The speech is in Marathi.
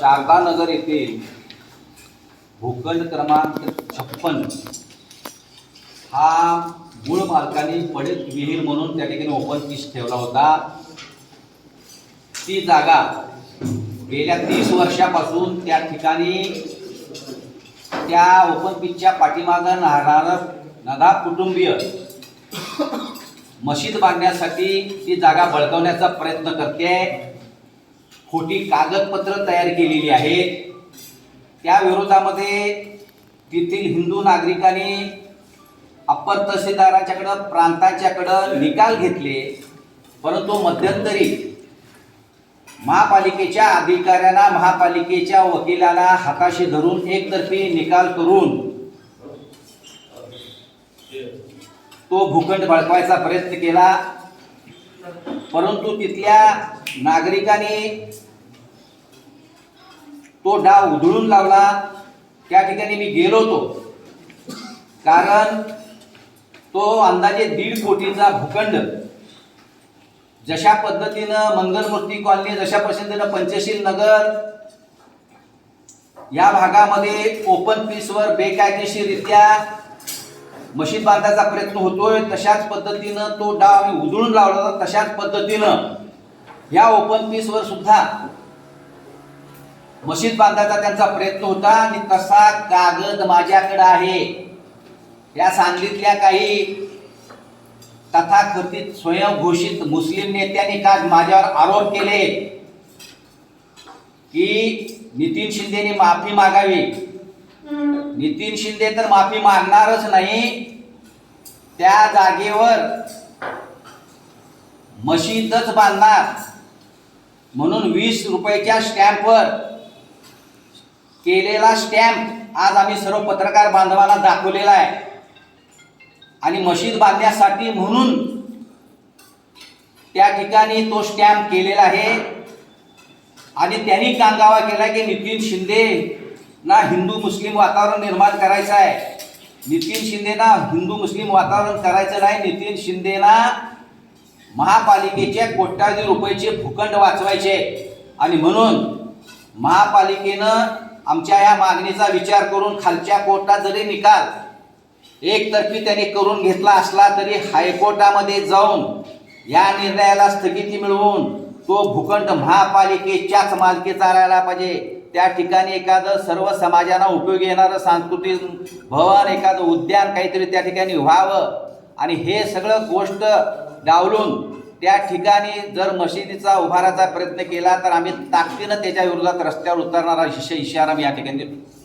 शारदानगर येथे भूखंड क्रमांक छप्पन हा मूळ मालकाने पडेल विहीर म्हणून त्या ठिकाणी ओपन पीस ठेवला होता. ती जागा गेल्या तीस वर्षापासून त्या ठिकाणी त्या ओपन पीचच्या पाठीमागं राहणारं नदा कुटुंबीय मशीद बांधण्यासाठी ती जागा बळकवण्याचा प्रयत्न करते. खोटी कागदपत्र तयार केलेली आहेत त्या विरोधामध्ये तेथील हिंदू नागरिकांनी अप्पर तहसीलदाराच्याकडं प्रांताच्याकडं निकाल घेतले. परंतु मध्यंतरी महापालिकेच्या अधिकाऱ्यांना महापालिकेच्या वकिलाला हाताशी धरून एकतर्फी निकाल करून तो भूखंड बळकवायचा प्रयत्न केला. परंतु तिथल्या नागरिकांनी तो डाव उधळून लावला. त्या ठिकाणी मी गेलो होतो. कारण तो अंदाजे दीड कोटीचा भूखंड. जशा पद्धतीनं मंगलमूर्ती कॉलनी जशा पद्धतीनं पंचशील नगर या भागामध्ये ओपन पीसवर बेकायदेशीररित्या मशीद बांधायचा प्रयत्न होतोय तशाच पद्धतीनं तो डाव उधळून लावला होता तशाच पद्धतीनं. या ओपन पीसवर सुद्धा मशीद बांधायचा त्यांचा प्रयत्न होता आणि तसा कागद माझ्याकडे आहे. या सांगलीतल्या काही तथाकथित स्वयंघोषित मुस्लिम नेत्यांनी काल माझ्यावर आरोप केले की नितीन शिंदेने माफी मागावी. नितीन शिंदे तर माफी मागणारच नाही. त्या जागेवर मशीदच बांधणार. म्हणून वीस रुपयाच्या स्टॅम्पवर केलेला स्टॅम्प आज आम्ही सर्व पत्रकार बांधवांना दाखवलेला आहे. आणि मशीद बांधण्यासाठी म्हणून त्या ठिकाणी तो स्टॅम्प केलेला आहे. आणि त्यांनी कांगावा केला की नितीन शिंदे ना हिंदू मुस्लिम वातावरण निर्माण करायचं आहे. नितीन शिंदेना हिंदू मुस्लिम वातावरण करायचं नाही. नितीन शिंदेना महापालिकेच्या कोट्यावधी रुपयाचे भूखंड वाचवायचे. आणि म्हणून महापालिकेनं आमच्या या मागणीचा विचार करून खालच्या कोर्टात जरी निकाल एकतर्फी त्यांनी करून घेतला असला तरी हायकोर्टामध्ये जाऊन या निर्णयाला स्थगिती मिळवून तो भूखंड महापालिकेच्याच मालकीचा राहायला पाहिजे. त्या ठिकाणी एखादं सर्व समाजांना उपयोगी येणारं सांस्कृतिक भवन एखादं उद्यान काहीतरी त्या ठिकाणी व्हावं. आणि हे सगळं गोष्ट डावलून त्या ठिकाणी जर मशिदीचा उभारायचा प्रयत्न केला तर आम्ही ताकदीनं त्याच्या विरोधात रस्त्यावर उतरणारा शिष्य इशारा मी या ठिकाणी देतो.